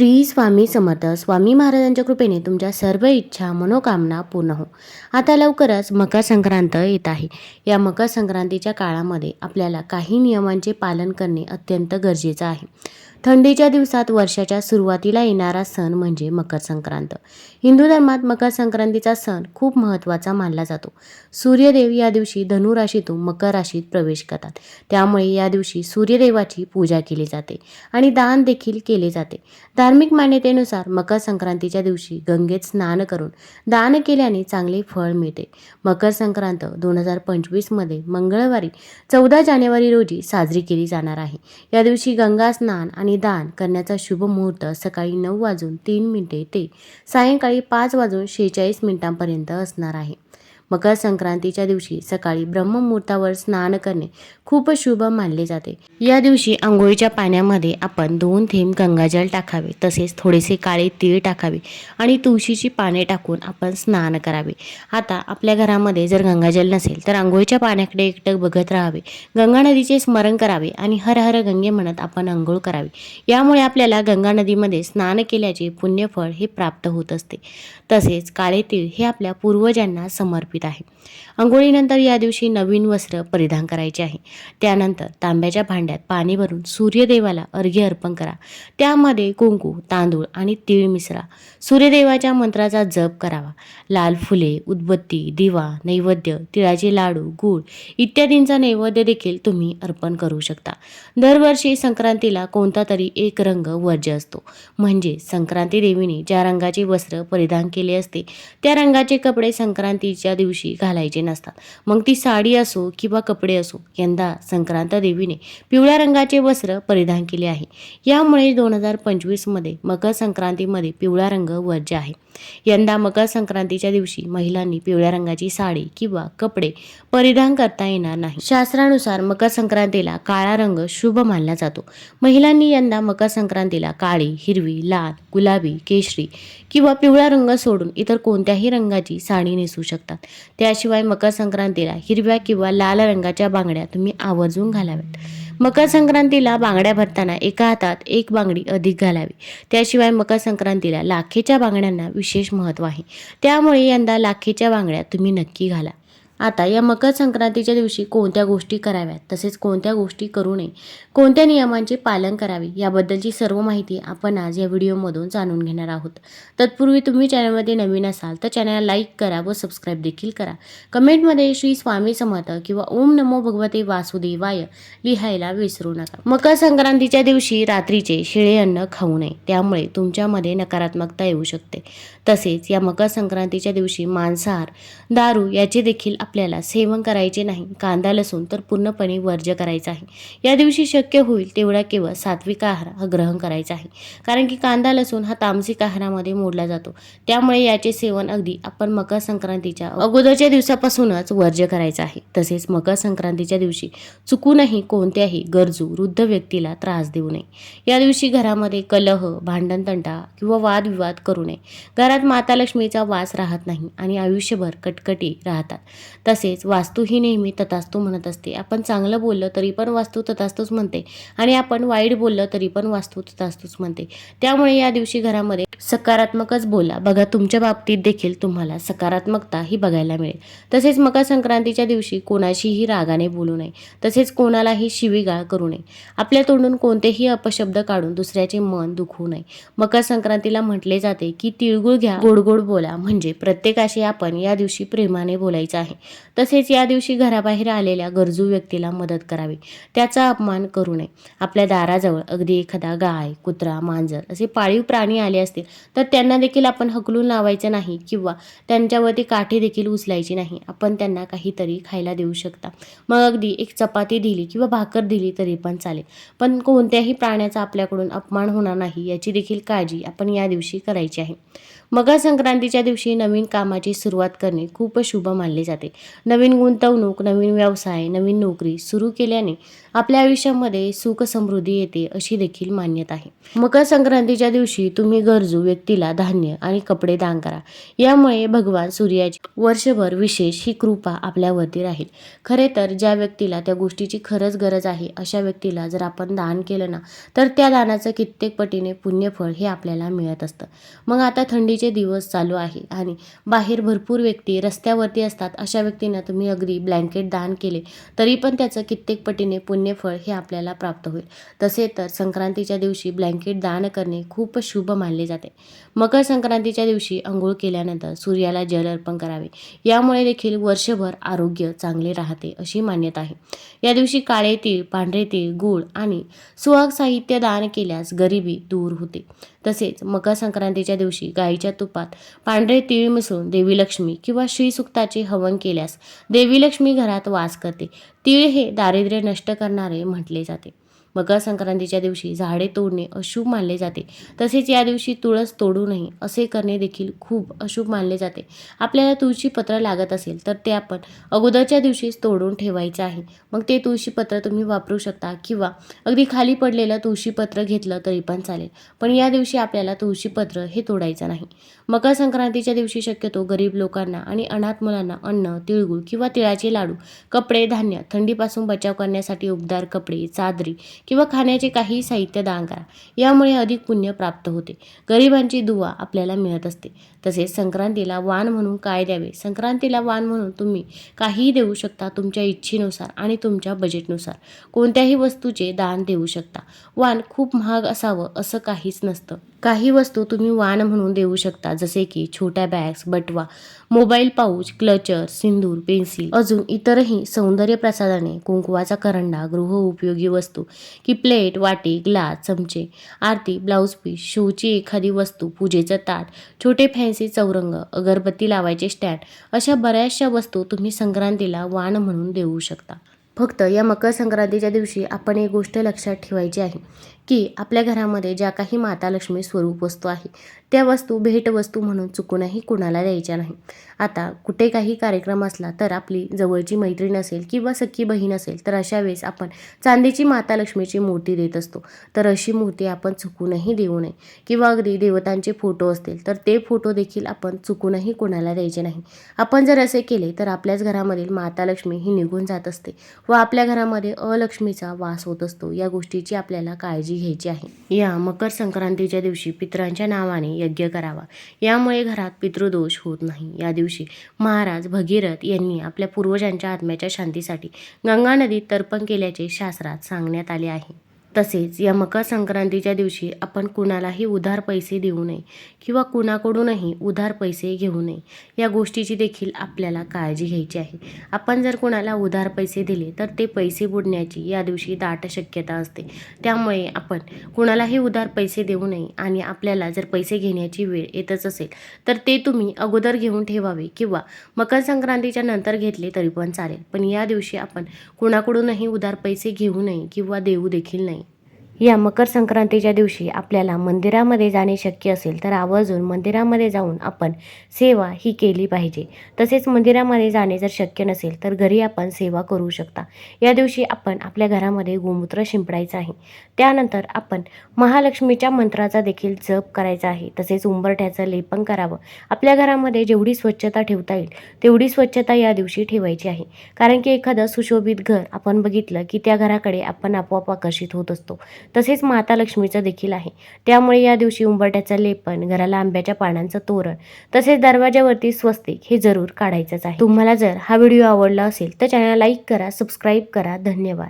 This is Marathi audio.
श्री स्वामी समर्थ. स्वामी महाराजांच्या कृपेने तुमच्या सर्व इच्छा मनोकामना पूर्ण हो. आता लवकरच मकर संक्रांत येत आहे. या मकर संक्रांतीच्या काळामध्ये आपल्याला काही नियमांचे पालन करणे अत्यंत गरजेचं आहे. थंडीच्या दिवसात वर्षाच्या सुरुवातीला येणारा सण म्हणजे मकर संक्रांत. हिंदू धर्मात मकर संक्रांतीचा सण खूप महत्त्वाचा मानला जातो. सूर्यदेव या दिवशी धनुराशीतून मकर राशीत प्रवेश करतात. त्यामुळे या दिवशी सूर्यदेवाची पूजा केली जाते आणि दान देखील केले जाते. धार्मिक मान्यतेनुसार मकर संक्रांतीच्या दिवशी गंगेत स्नान करून दान केल्याने चांगले फळ मिळते. मकर संक्रांत दोन हजार पंचवीसमध्ये मंगळवारी चौदा जानेवारी रोजी साजरी केली जाणार आहे. या दिवशी गंगा स्नान आणि दान करण्याचा शुभ मुहूर्त सकाळी नऊ वाजून तीन मिनिटे ते सायंकाळी पाच वाजून शेहेचाळीस मिनिटांपर्यंत असणार आहे. मकर संक्रांतीच्या दिवशी सकाळी ब्रह्ममुहूर्तावर स्नान करणे खूप शुभ मानले जाते. या दिवशी आंघोळीच्या पाण्यामध्ये आपण दोन थेंब गंगाजल टाकावे तसेच थोडेसे काळे तीळ टाकावे आणि तुळशीची पाने टाकून आपण स्नान करावे. आता आपल्या घरामध्ये जर गंगाजल नसेल तर आंघोळीच्या पाण्याकडे एकटक बघत राहावे. गंगा नदीचे स्मरण करावे आणि हर हर गंगे म्हणत आपण आंघोळ करावी. यामुळे आपल्याला गंगा नदीमध्ये स्नान केल्याचे पुण्यफळ हे प्राप्त होत असते. तसेच काळे तीळ हे आपल्या पूर्वजांना समर्पित आहे. आंघोळीनंतर या दिवशी नवीन वस्त्र परिधान करायचे आहे. त्यानंतर तांब्याच्या भांड्यात पाणी भरून सूर्यदेवाला अर्घ्य अर्पण करा. त्यामध्ये कुंकू तांदूळ आणि तीळ मिसळा. सूर्यदेवाच्या मंत्राचा जप करावा. लाल फुले उदबत्ती दिवा नैवेद्य तिळाचे लाडू गूळ इत्यादींचा नैवेद्य देखील तुम्ही अर्पण करू शकता. दरवर्षी संक्रांतीला कोणता तरी एक रंग वर्ज्य असतो. म्हणजे संक्रांती देवीने ज्या रंगाचे वस्त्र परिधान केले असते त्या रंगाचे कपडे संक्रांतीच्या दिवशी दिवशी घालायचे नसतात. मग ती साडी असो किंवा कपडे असो यंदा संक्रांत देवीने पिवळ्या रंगाचे वस्त्र परिधान केले आहे. यामुळे दोन हजार पंचवीसमध्ये मकर संक्रांतीमध्ये पिवळा रंग वर्ज्य आहे. यंदा मकर संक्रांतीच्या दिवशी महिलांनी पिवळ्या रंगाची साडी किंवा कपडे परिधान करता येणार नाही. शास्त्रानुसार मकर संक्रांतीला काळा रंग शुभ मानला जातो. महिलांनी यंदा मकर संक्रांतीला काळी हिरवी लाल गुलाबी केशरी किंवा पिवळा रंग सोडून इतर कोणत्याही रंगाची साडी नेसू शकतात. त्याशिवाय मकर संक्रांतीला हिरव्या किंवा लाल रंगाच्या बांगड्या तुम्ही आवर्जून घालाव्यात. मकर संक्रांतीला बांगड्या भरताना एका हातात एक बांगडी अधिक घालावी. त्याशिवाय मकर संक्रांतीला लाखेच्या बांगड्यांना विशेष महत्त्व आहे. त्यामुळे यंदा लाखेच्या बांगड्या तुम्ही नक्की घाला. आता या मकर संक्रांतीच्या दिवशी कोणत्या गोष्टी कराव्यात? तसेच कोणत्या गोष्टी करू नये? कोणत्या नियमांचे पालन करावे? याबद्दलची सर्व माहिती आपण आज या व्हिडिओमधून जाणून घेणार आहोत. तत्पूर्वी तुम्ही चॅनलमध्ये नवीन असाल तर चॅनलला लाईक करा व सबस्क्राईब देखील करा. कमेंटमध्ये श्री स्वामी समर्थ किंवा ओम नमो भगवते वासुदेवाय लिहायला विसरू नका. मकर संक्रांतीच्या दिवशी रात्रीचे शिळे अन्न खाऊ नये. त्यामुळे तुमच्यामध्ये नकारात्मकता येऊ शकते. तसेच या मकर संक्रांतीच्या दिवशी मांसाहार दारू याचे देखील आपल्याला सेवन करायचे नाही कांदा लसूण तर पूर्णपणे वर्ज्य करायचा आहे. या दिवशी शक्य होईल तेवढा केवळ सात्विक आहार हा ग्रहण करायचा आहे. कारण की कांदा लसूण हा तामसिक आहारामध्ये मोडला जातो. त्यामुळे याचे सेवन अगदी आपण मकर संक्रांतीच्या अगोदरच्या दिवसापासूनच वर्ज्य करायचं आहे. तसेच मकर संक्रांतीच्या दिवशी चुकूनही कोणत्याही गरजू वृद्ध व्यक्तीला त्रास देऊ नये. या दिवशी घरामध्ये कलह भांडणतंटा किंवा वादविवाद करू नये. घरात माता लक्ष्मीचा वास राहत नाही आणि आयुष्यभर कटकटी राहतात. तसेच वास्तू ही नेहमी तथास्तू म्हणत असते. आपण चांगलं बोललं तरी पण वास्तू तथास्तूच म्हणते आणि आपण वाईट बोललं तरी पण वास्तू तथास्तूच म्हणते. त्यामुळे या दिवशी घरामध्ये सकारात्मकच बोला. बघा तुमच्या बाबतीत देखील तुम्हाला सकारात्मकता ही बघायला मिळेल. तसेच मकर संक्रांतीच्या दिवशी कोणाशीही रागाने बोलू नये. तसेच कोणालाही शिवीगाळ करू नये. आपल्या तोंडून कोणतेही अपशब्द काढून दुसऱ्याचे मन दुखवू नये. मकर संक्रांतीला म्हटले जाते की तिळगुळ घ्या गोड गोड बोला. म्हणजे प्रत्येकाशी आपण या दिवशी प्रेमाने बोलायचं आहे. तसेच या दिवशी घराबाहेर आलेल्या गरजू व्यक्तीला मदत करावी. त्याचा अपमान करू नये. आपल्या दाराजवळ अगदी एखादा गाय कुत्रा मांजर असे पाळीव प्राणी आले असतील तर त्यांना देखील आपण हकलून लावायचं नाही किंवा त्यांच्यावरती काठी देखील उचलायची नाही. आपण त्यांना काहीतरी खायला देऊ शकता. मग अगदी एक चपाती दिली किंवा भाकर दिली तरी पण चालेल. पण कोणत्याही प्राण्याचा आपल्याकडून अपमान होणार नाही याची देखील काळजी आपण या दिवशी करायची आहे. मकर संक्रांतीच्या दिवशी नवीन कामाची सुरुवात करणे खूप शुभ मानले जाते. नवीन गुंतवणूक नवीन व्यवसाय नवीन नोकरी सुरू केल्याने आपल्या आयुष्यामध्ये सुख समृद्धी येते अशी देखील मान्यता आहे. मकर संक्रांतीच्या दिवशी तुम्ही गरजू व्यक्तीला धान्य आणि कपडे दान करा. यामुळे भगवान सूर्याची वर्षभर विशेष ही कृपा आपल्यावरती राहील. खरे तर ज्या व्यक्तीला त्या गोष्टीची खरंच गरज आहे अशा व्यक्तीला जर आपण दान केलं ना तर त्या दानाचं कित्येक पटीने पुण्यफळ हे आपल्याला मिळत असतं. मग आता थंडीचे दिवस चालू आहे आणि बाहेर भरपूर व्यक्ती रस्त्यावरती असतात अशा व्यक्तींना तुम्ही अगदी ब्लँकेट दान केले तरी पण त्याचं कित्येक पटीने पुण्यफळ हे आपल्याला प्राप्त होईल. तसे तर संक्रांतीच्या दिवशी ब्लँकेट दान करणे खूप शुभ मानले जाते. मकर संक्रांतीच्या दिवशी आंघोळ केल्यानंतर सूर्याला जल अर्पण करावे. यामुळे देखील वर्षभर आरोग्य चांगले राहते अशी मान्यता आहे. या दिवशी काळे तीळ पांढरे तीळ गूळ आणि सुहाग साहित्य दान केल्यास गरिबी दूर होते. तसेच मकर संक्रांतीच्या दिवशी गायीच्या गाईच्या तुपात पांढरे तीळ मिसळून देवी लक्ष्मी किंवा श्रीसुक्ताचे हवन केल्यास देवी लक्ष्मी घरात वास करते. तीळ हे दारिद्र्य नष्ट करणारे म्हटले जाते. मकर संक्रांतीच्या दिवशी झाडे तोडणे अशुभ मानले जाते. तसेच या दिवशी तुळस तोडू नये असे करणे देखील खूप अशुभ मानले जाते. आपल्याला तुळशीपत्र लागत असेल तर ते आपण अगोदरच्या दिवशीच तोडून ठेवायचं आहे. मग ते तुळशीपत्र तुम्ही वापरू शकता किंवा अगदी खाली पडलेलं तुळशीपत्र घेतलं तरी पण चालेल. पण या दिवशी आपल्याला तुळशीपत्र हे तोडायचं नाही. मकर संक्रांतीच्या दिवशी शक्यतो गरीब लोकांना आणि अनाथ मुलांना अन्न तिळगुळ किंवा तिळाचे लाडू कपडे धान्य थंडीपासून बचाव करण्यासाठी उबदार कपडे चादरी किंवा खाण्याचे काही साहित्य दान करा. यामुळे अधिक पुण्य प्राप्त होते. गरिबांची दुवा आपल्याला मिळत असते. तसेच संक्रांतीला वाण म्हणून काय द्यावे? संक्रांतीला वाण म्हणून तुम्ही काहीही देऊ शकता तुमच्या इच्छेनुसार आणि तुमच्या बजेटनुसार कोणत्याही वस्तूचे दान देऊ शकता. वाण खूप महाग असावं असं काहीच नसतं. काही वस्तू तुम्ही वाण म्हणून देऊ शकता जसे की छोट्या बॅग्स बटवा mobile pouch clutcher sindoor pencil अजून इतरही सौंदर्य प्रसादाने कुंकवाचा करंडा गृह उपयोगी वस्तू की प्लेट वाटी ग्लास चमचे आरती ब्लाऊज पीस शोची एखादी वस्तू पूजेचं ताट छोटे फॅन्सी चौरंग अगरबत्ती लावायचे स्टँड अशा बऱ्याचशा वस्तू तुम्ही संक्रांतीला वाण म्हणून देऊ शकता. फक्त या मकर संक्रांतीच्या दिवशी आपण एक गोष्ट लक्षात ठेवायची आहे की आपल्या घरामध्ये ज्या काही माता लक्ष्मी स्वरूप वस्तू आहे त्या वस्तू भेटवस्तू म्हणून चुकूनही कुणाला द्यायच्या नाही. आता कुठे काही कार्यक्रम असला तर आपली जवळची मैत्रीण असेल किंवा सख्खी बहीण असेल तर अशा वेळेस आपण चांदीची माता लक्ष्मीची मूर्ती देत असतो. तर अशी मूर्ती आपण चुकूनही देऊ नये. किंवा अगदी देवतांचे फोटो असतील तर ते फोटो देखील आपण चुकूनही कुणाला द्यायचे नाही. आपण जर असे केले तर आपल्याच घरामधील माता लक्ष्मी ही निघून जात असते व आपल्या घरामध्ये अलक्ष्मीचा वास होत असतो. या गोष्टीची आपल्याला काळजी घ्यायची आहे. या मकर संक्रांतीच्या दिवशी पितरांच्या नावाने यज्ञ करावा. यामुळे घरात पितृदोष होत नाही. या दिवशी महाराज भगीरथ यांनी आपल्या पूर्वजांच्या आत्म्याच्या शांतीसाठी गंगा नदीत तर्पण केल्याचे शास्त्रात सांगण्यात आले आहे. तसेच या मकर संक्रांतीच्या दिवशी आपण कुणालाही उधार पैसे देऊ नये किंवा कुणाकडूनही उधार पैसे घेऊ नये. या गोष्टीची देखील आपल्याला काळजी घ्यायची आहे. आपण जर कुणाला उधार पैसे दिले तर ते पैसे बुडण्याची या दिवशी दाट शक्यता असते. त्यामुळे आपण कुणालाही उधार पैसे देऊ नये आणि आपल्याला जर पैसे घेण्याची वेळ येतच असेल तर ते तुम्ही अगोदर घेऊन ठेवावे किंवा मकर संक्रांतीच्या नंतर घेतले तरी पण चालेल. पण या दिवशी आपण कुणाकडूनही उधार पैसे घेऊ नये किंवा देऊ देखील नाही या मकर संक्रांतीच्या दिवशी आपल्याला मंदिरामध्ये जाणे शक्य असेल तर आवर्जून मंदिरामध्ये जाऊन आपण सेवा ही केली पाहिजे. तसेच मंदिरामध्ये जाणे जर शक्य नसेल तर घरी आपण सेवा करू शकता. या दिवशी आपण आपल्या घरामध्ये गोमूत्र शिंपडायचं आहे. त्यानंतर आपण महालक्ष्मीच्या मंत्राचा देखील जप करायचा आहे. तसेच उंबरठ्याचं लेपन करावं. आपल्या घरामध्ये जेवढी स्वच्छता ठेवता येईल तेवढी स्वच्छता या दिवशी ठेवायची आहे. कारण की एखादं सुशोभित घर आपण बघितलं की त्या घराकडे आपण आपोआप आकर्षित होत असतो. तसेच माता लक्ष्मीचं देखील आहे. त्यामुळे या दिवशी उंबरट्याचं लेपन घराला आंब्याच्या पानांचं तोरण तसेच दरवाजावरती स्वस्तिक हे जरूर काढायचंच आहे. तुम्हाला जर हा व्हिडिओ आवडला असेल तर चॅनल लाईक करा सबस्क्राईब करा. धन्यवाद.